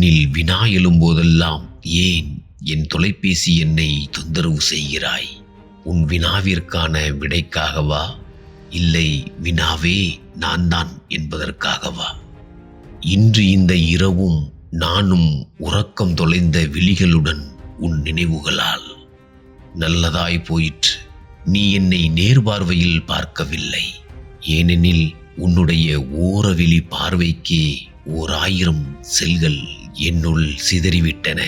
கண்ணில் வினா எழும்போதெல்லாம் ஏன் என் தொலைபேசி எண்ணை தொந்தரவு செய்கிறாய்? உன் வினாவிற்கான விடைக்காகவா? இல்லை வினாவே நான் தான் என்பதற்காகவா? இன்று இந்த இரவும் நானும் உறக்கம் தொலைந்த விழிகளுடன் உன் நினைவுகளால். நல்லதாய் போயிற்று. நீ என்னை நேர்பார்வையில் பார்க்கவில்லை. ஏனெனில் உன்னுடைய ஓரவெளி பார்வைக்கே ஓர் ஆயிரம் செல்கள் என்னுள் சிதறிவிட்டன.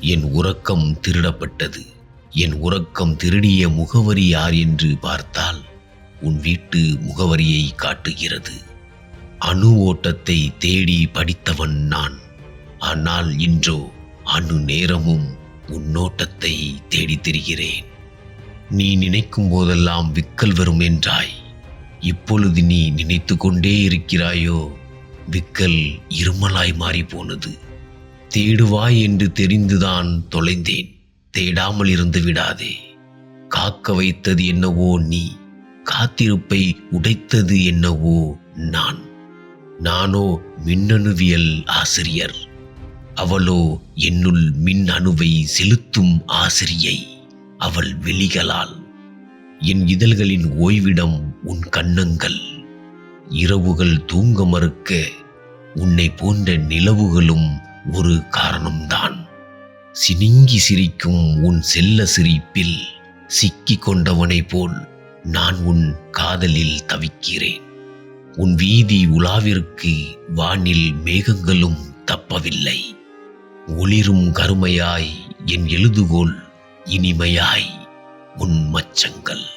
என் உறக்கம் திருடப்பட்டது. என் உறக்கம் திருடிய முகவரி யார் என்று பார்த்தால் உன் வீட்டு முகவரியை காட்டுகிறது. அணு ஓட்டத்தை தேடி படித்தவன் நான். ஆனால் இன்றோ அணு நேரமும் உன்னோட்டத்தை தேடித் திரிகிறேன். நீ நினைக்கும் போதெல்லாம் விக்கல் வரும் என்றாய் இப்பொழுது நீ நினைத்து கொண்டே இருக்கிறாயோ? விக்கல் இருமலாய் மாறி போனது தேடுவாய் என்று தெரிந்துதான் தொலைந்தேன். தேடாமல் இருந்து விடாதே. காக்க வைத்தது என்னவோ நீ. காத்திருப்பை உடைத்தது என்னவோ நான். நானோ மின்னணுவியல் ஆசிரியர். அவளோ என்னுள் மின் அணுவை செலுத்தும் ஆசிரியை. அவள் வெளிகளால். என் இதழ்களின் ஓய்விடம் உன் கண்ணங்கள் இரவுகள் தூங்க மறுக்க உன்னை போன்ற நிலவுகளும் ஒரு காரணம்தான். சினிங்கி சிரிக்கும் உன் செல்ல சிரிப்பில் சிக்கிக் கொண்டவனைப் போல் நான் உன் காதலில் தவிக்கிறேன். உன் வீதி உலாவிற்கு வானில் மேகங்களும் தப்பவில்லை. ஒளிரும் கருமையாய் என் எழுதுகோள் இனிமையாய் உன் மச்சங்கள்.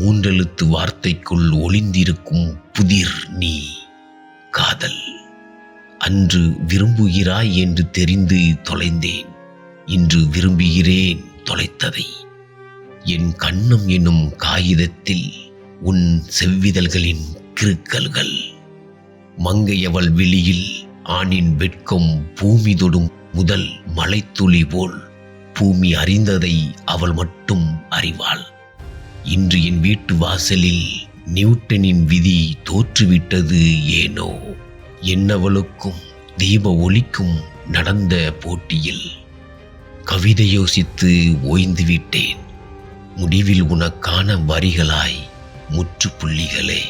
மூன்றெழுத்து வார்த்தைக்குள் ஒளிந்திருக்கும் புதிர் நீ காதல். அன்று விரும்புகிறாய் என்று தெரிந்து தொலைந்தேன். இன்று விரும்புகிறேன் தொலைத்ததை. என் கண்ணம் என்னும் காகிதத்தில் உன் செவ்விதழ்களின் கிருக்கல்கள். மங்கையவள் வெளியில் ஆணின் வெட்கம் பூமி தொடும் முதல் மலைத்துளி போல் பூமி அறிந்ததை அவள் மட்டும் அறிவாள். இன்று என் வீட்டு வாசலில் நியூட்டனின் விதி தோற்றுவிட்டது ஏனோ? என்னவளுக்கும் தீப ஒளிக்கும் நடந்த போட்டியில் கவிதை யோசித்து ஓய்ந்துவிட்டேன். முடிவில் உனக்கான வரிகளாய் முற்றுப்புள்ளிகளே.